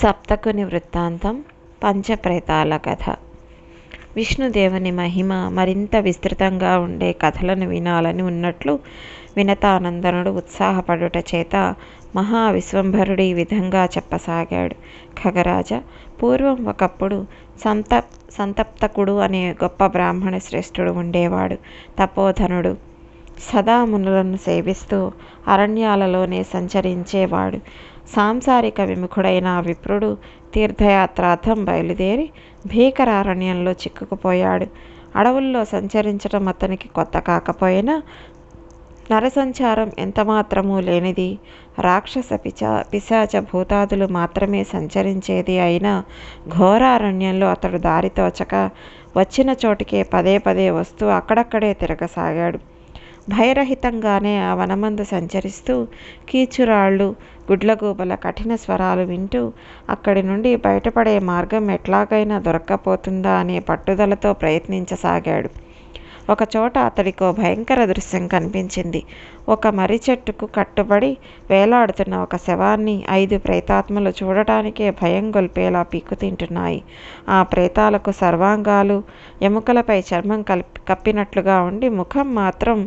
సప్తకుని వృత్తాంతం పంచప్రేతాల కథ. విష్ణుదేవుని మహిమ మరింత విస్తృతంగా ఉండే కథలను వినాలని ఉన్నట్లు వినతానందనుడు ఉత్సాహపడుట చేత మహావిశ్వంభరుడు ఈ విధంగా చెప్పసాగాడు. ఖగరాజ పూర్వం ఒకప్పుడు సంత సంతప్తకుడు అనే గొప్ప బ్రాహ్మణ శ్రేష్ఠుడు ఉండేవాడు. తపోధనుడు సదా మునులను సేవిస్తూ అరణ్యాలలోనే సంచరించేవాడు. సాంసారిక విముఖుడైన ఆ విప్రుడు తీర్థయాత్రార్థం బయలుదేరి భీకరారణ్యంలో చిక్కుకుపోయాడు. అడవుల్లో సంచరించడం అతనికి కొత్త కాకపోయినా నరసంచారం ఎంతమాత్రమూ లేనిది. రాక్షస పిచా పిశాచ భూతాదులు మాత్రమే సంచరించేది అయినా ఘోరారణ్యంలో అతడు దారి తోచక వచ్చిన చోటికే పదే పదే వస్తూ అక్కడక్కడే తిరగసాగాడు. భయరహితంగానే ఆ వనమందు సంచరిస్తూ కీచురాళ్ళు గుడ్లగూబల కఠిన స్వరాలు వింటూ అక్కడి నుండి బయటపడే మార్గం ఎట్లాగైనా దొరక్కపోతుందా అనే పట్టుదలతో ప్రయత్నించసాగాడు. ఒకచోట అతడికో భయంకర దృశ్యం కనిపించింది. ఒక మర్రి చెట్టుకు కట్టుబడి వేలాడుతున్న ఒక శవాన్ని ఐదు ప్రేతాత్మలు చూడటానికే భయం గొల్పేలా పీకుతింటున్నాయి ఆ ప్రేతాలకు సర్వాంగాలు ఎముకలపై చర్మం కలిపి కప్పినట్లుగా ఉండి ముఖం మాత్రం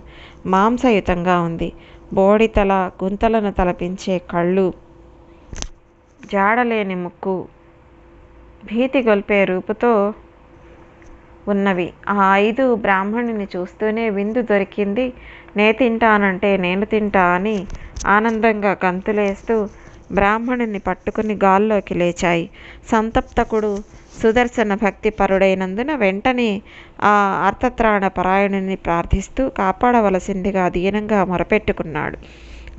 మాంసయుతంగా ఉంది. బోడితల గుంతలను తలపించే కళ్ళు జాడలేని ముక్కు భీతి గొల్పే రూపుతో ఉన్నవి. ఆ ఐదు బ్రాహ్మణుని చూస్తూనే విందు దొరికింది. నే తింటానంటే నేను తింటా అని ఆనందంగా గంతులేస్తూ బ్రాహ్మణుని పట్టుకుని గాల్లోకి లేచాయి. సంతప్తకుడు సుదర్శన భక్తి పరుడైనందున వెంటనే ఆ అర్థత్రాణ పరాయణుని ప్రార్థిస్తూ కాపాడవలసిందిగా దీనంగా మొరపెట్టుకున్నాడు.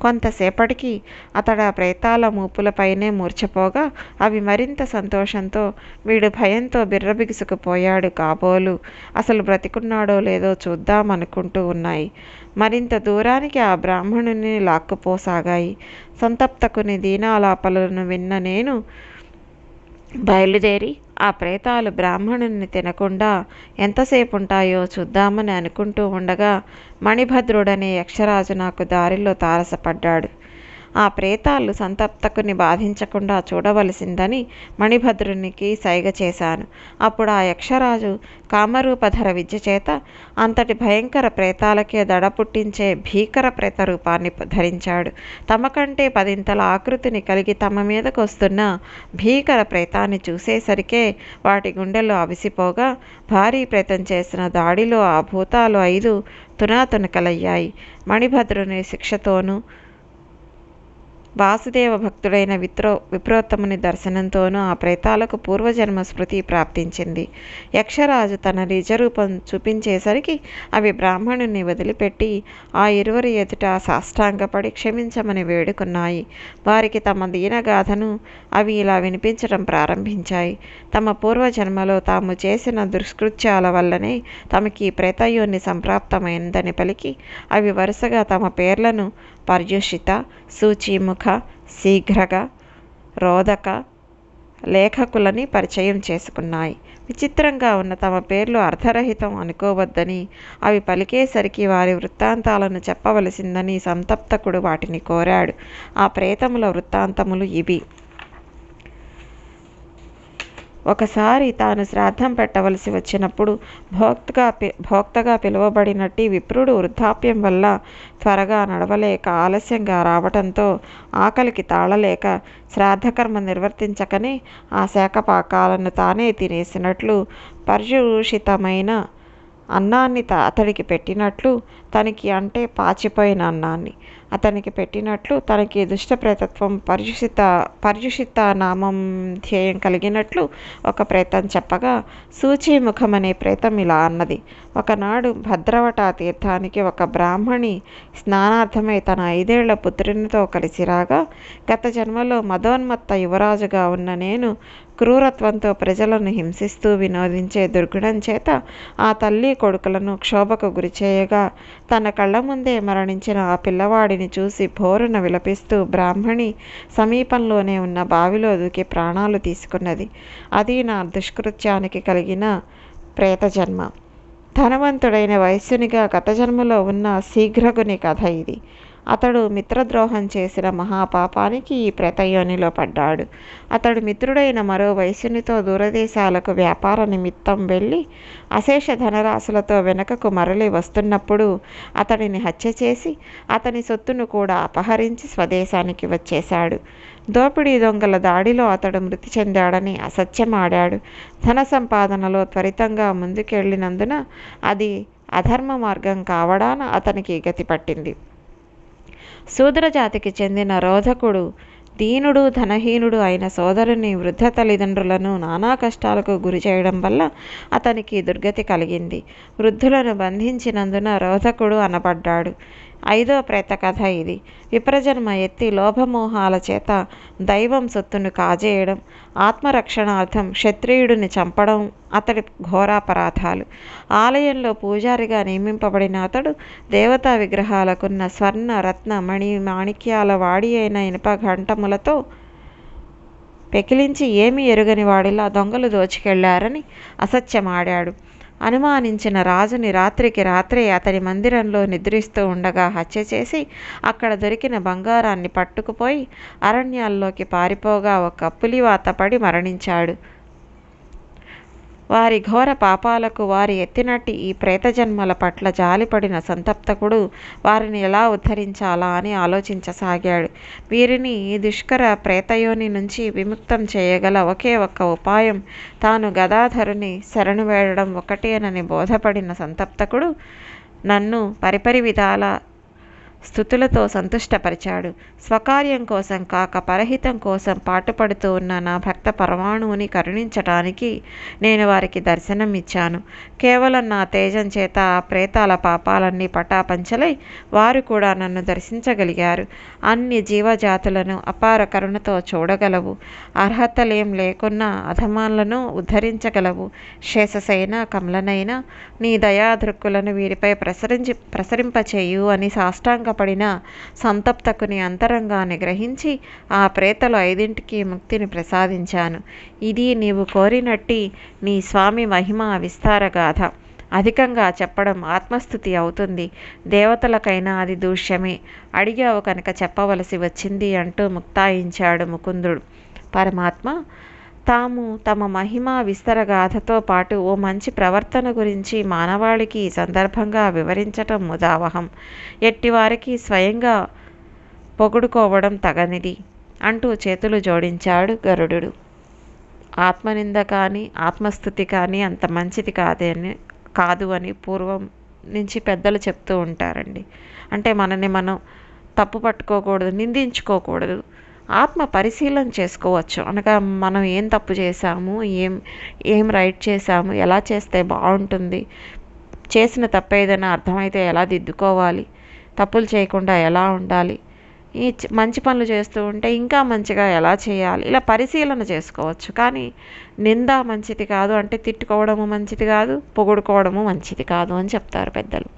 కొంతసేపటికి అతడు ఆ ప్రేతాల మూపులపైనే మూర్చపోగా అవి మరింత సంతోషంతో వీడు భయంతో బిర్రబిగుసుకుపోయాడు. కాబోలు అసలు బ్రతికున్నాడో లేదో చూద్దామనుకుంటూ ఉన్నాయి. మరింత దూరానికి ఆ బ్రాహ్మణుని లాక్కుపోసాగాయి. సంతప్తకుని దీనాలాపలను విన్న నేను బయలుదేరి ఆ ప్రేతాలు బ్రాహ్మణుని తినకుండా ఎంతసేపు ఉంటాయో చూద్దామని అనుకుంటూ ఉండగా మణిభద్రుడనే యక్షరాజు నాకు దారిలో తారసపడ్డాడు. ఆ ప్రేతాలు సంతప్తకుని బాధించకుండా చూడవలసిందని మణిభద్రునికి సైగ చేశాను. అప్పుడు ఆ యక్షరాజు కామరూపధర విద్య చేత అంతటి భయంకర ప్రేతాలకే దడ పుట్టించే భీకర ప్రేత రూపాన్ని ధరించాడు. తమ కంటే పదింతల ఆకృతిని కలిగి తమ మీదకు వస్తున్న భీకర ప్రేతాన్ని చూసేసరికే వాటి గుండెలు అవిసిపోగా భారీ ప్రేతం చేసిన దాడిలో ఆ భూతాలు ఐదు తునాతునకలయ్యాయి. మణిభద్రుని శిక్షతోనూ వాసుదేవ భక్తుడైన విత్రో విప్రోత్తముని దర్శనంతోనూ ఆ ప్రేతాలకు పూర్వజన్మ స్మృతి ప్రాప్తించింది. యక్షరాజు తన నిజరూపం చూపించేసరికి అవి బ్రాహ్మణుని వదిలిపెట్టి ఆ ఇరువురి ఎదుట సాష్టాంగపడి క్షమించమని వేడుకున్నాయి. వారికి తమ దీనగాథను అవి ఇలా వినిపించడం ప్రారంభించాయి. తమ పూర్వజన్మలో తాము చేసిన దుష్కృత్యాల వల్లనే తమకి ప్రేతయోని సంప్రాప్తమైందని పలికి అవి వరుసగా తమ పేర్లను పర్యుషిత సూచిముఖ శీఘ్రగ రోదక లేఖకులని పరిచయం చేసుకున్నాయి. విచిత్రంగా ఉన్న తమ పేర్లు అర్ధరహితం అనుకోవద్దని అవి పలికేసరికి వారి వృత్తాంతాలను చెప్పవలసిందని సంతప్తకుడు వాటిని కోరాడు. ఆ ప్రేతముల వృత్తాంతములు ఇవి. ఒకసారి తాను శ్రాద్ధం పెట్టవలసి వచ్చినప్పుడు భోక్తగా భోక్తగా పిలువబడినట్టి విప్రుడు వృద్ధాప్యం వల్ల త్వరగా నడవలేక ఆలస్యంగా రావటంతో ఆకలికి తాళలేక శ్రాద్ధకర్మ నిర్వర్తించకనే ఆ శాఖపాకాలను తానే తినేసినట్లు పర్యూషితమైన అన్నాన్ని అతడికి పెట్టినట్లు తనకి అంటే పాచిపోయిన అన్నాన్ని. అతనికి పెట్టినట్లు తనకి దుష్టప్రేతత్వం పర్యుషిత పర్యుషిత నామం ధ్యేయం కలిగినట్లు ఒక ప్రేతం చెప్పగా సూచీముఖం అనే ప్రేతం ఇలా అన్నది. ఒకనాడు భద్రవట తీర్థానికి ఒక బ్రాహ్మణి స్నానార్థమై తన ఐదేళ్ళ పుత్రునితో కలిసి రాగా గత జన్మలో మదోన్మత్త యువరాజుగా ఉన్న నేను క్రూరత్వంతో ప్రజలను హింసిస్తూ వినోదించే దుర్గుణం చేత ఆ తల్లి కొడుకులను క్షోభకు గురిచేయగా తన కళ్ళ ముందే మరణించిన ఆ పిల్లవాడి పిల్లవాడిని చూసి భోరున విలపిస్తూ బ్రాహ్మణి సమీపంలోనే ఉన్న బావిలో దూకి ప్రాణాలు తీసుకున్నది. అది నా దుష్కృత్యానికి కలిగిన ప్రేత జన్మ ధనవంతుడైన వైశ్యునిగా గత జన్మలో ఉన్న శీఘ్రగుని కథ ఇది. అతడు మిత్రద్రోహం చేసిన మహాపాపానికి ఈ ప్రతయోనిలో పడ్డాడు. అతడు మిత్రుడైన మరో వైశ్యునితో దూరదేశాలకు వ్యాపార నిమిత్తం వెళ్ళి అశేష ధనరాశులతో వెనకకు మరలి వస్తున్నప్పుడు అతడిని హత్య చేసి అతని సొత్తును కూడా అపహరించి స్వదేశానికి వచ్చేశాడు. దోపిడీ దొంగల దాడిలో అతడు మృతి చెందాడని అసత్యమాడాడు. ధన సంపాదనలో త్వరితంగా ముందుకెళ్ళినందున అది అధర్మ మార్గం కావడాన అతనికి గతి పట్టింది. శూద్రజాతికి చెందిన రోధకుడు దీనుడు ధనహీనుడు అయిన సోదరుని వృద్ధ తల్లిదండ్రులను నానా కష్టాలకు గురి చేయడం వల్ల అతనికి దుర్గతి కలిగింది. వృద్ధులను బంధించినందున రోధకుడు అనబడ్డాడు. ఐదో ప్రేత కథ ఇది. విప్రజన్మ ఎత్తి లోభమోహాల చేత దైవం సొత్తును కాజేయడం ఆత్మరక్షణార్థం క్షత్రియుడిని చంపడం అతడి ఘోరాపరాధాలు. ఆలయంలో పూజారిగా నియమింపబడిన అతడు దేవతా విగ్రహాలకున్న స్వర్ణ రత్న మణి మాణిక్యాల వాడి అయిన ఇనుప ఘంటములతో పెకిలించి ఏమీ ఎరుగని వాడిలా దొంగలు దోచుకెళ్ళారని అసత్యమాడాడు. అనుమానించిన రాజుని రాత్రికి రాత్రే అతని మందిరంలో నిద్రిస్తూ ఉండగా హత్య చేసి అక్కడ దొరికిన బంగారాన్ని పట్టుకుపోయి అరణ్యాల్లోకి పారిపోగా ఒక పులివాత పడి మరణించాడు. వారి ఘోర పాపాలకు వారి ఎత్తినట్టి ఈ ప్రేతజన్మల పట్ల జాలిపడిన సంతప్తకుడు వారిని ఎలా ఉద్ధరించాలా అని ఆలోచించసాగాడు. వీరిని ఈ దుష్కర ప్రేతయోని నుంచి విముక్తం చేయగల ఒకే ఒక్క ఉపాయం తాను గదాధరుని శరణు వేడడం ఒకటేనని బోధపడిన సంతప్తకుడు నన్ను పరిపరి విధాల స్థుతులతో సంతుష్టపరిచాడు. స్వకార్యం కోసం కాక పరహితం కోసం పాటుపడుతూ ఉన్న నా భక్త పరమాణువుని కరుణించటానికి నేను వారికి దర్శనం ఇచ్చాను. కేవలం నా తేజం చేత ఆ ప్రేతాల పాపాలన్నీ పటాపంచలై వారు కూడా నన్ను దర్శించగలిగారు. అన్ని జీవజాతులను అపార కరుణతో చూడగలవు. అర్హతలేం లేకున్నా అధమాలను ఉద్ధరించగలవు. శేషసైన కమలనైనా నీ దయాదృక్కులను వీరిపై ప్రసరించి ప్రసరింపచేయు అని సాష్టాంగ సాష్టాంగపడిన సంతప్తకుని అంతరంగాన్ని గ్రహించి ఆ ప్రేతలు ఐదింటికి ముక్తిని ప్రసాదించాను. ఇది నీవు కోరినట్టి నీ స్వామి మహిమ విస్తార గాథ. అధికంగా చెప్పడం ఆత్మస్థుతి అవుతుంది. దేవతలకైనా అది దూష్యమే. అడిగావు కనుక చెప్పవలసి వచ్చింది అంటూ ముక్తాయించాడు ముకుందుడు. పరమాత్మ తాము తమ మహిమ విస్తరగాథతో పాటు ఓ మంచి ప్రవర్తన గురించి మానవాళికి సందర్భంగా వివరించటం ముదావహం. ఎట్టివారికి స్వయంగా పొగుడుకోవడం తగనిది అంటూ చేతులు జోడించాడు గరుడు ఆత్మనింద కానీ ఆత్మస్థుతి కానీ అంత మంచిది కాదని కాదు అని పూర్వం నుంచి పెద్దలు చెప్తూ ఉంటారండి. అంటే మనని మనం తప్పు పట్టుకోకూడదు నిందించుకోకూడదు. ఆత్మ పరిశీలన చేసుకోవచ్చు. అనగా మనం ఏం తప్పు చేశాము ఏం ఏం రైట్ చేశాము ఎలా చేస్తే బాగుంటుంది చేసిన తప్పు ఏదైనా అర్థమైతే ఎలా దిద్దుకోవాలి తప్పులు చేయకుండా ఎలా ఉండాలి ఈ మంచి పనులు చేస్తూ ఉంటే ఇంకా మంచిగా ఎలా చేయాలి ఇలా పరిశీలన చేసుకోవచ్చు. కానీ నింద మంచిది కాదు అంటే తిట్టుకోవడము మంచిది కాదు పొగుడుకోవడము మంచిది కాదు అని చెప్తారు పెద్దలు.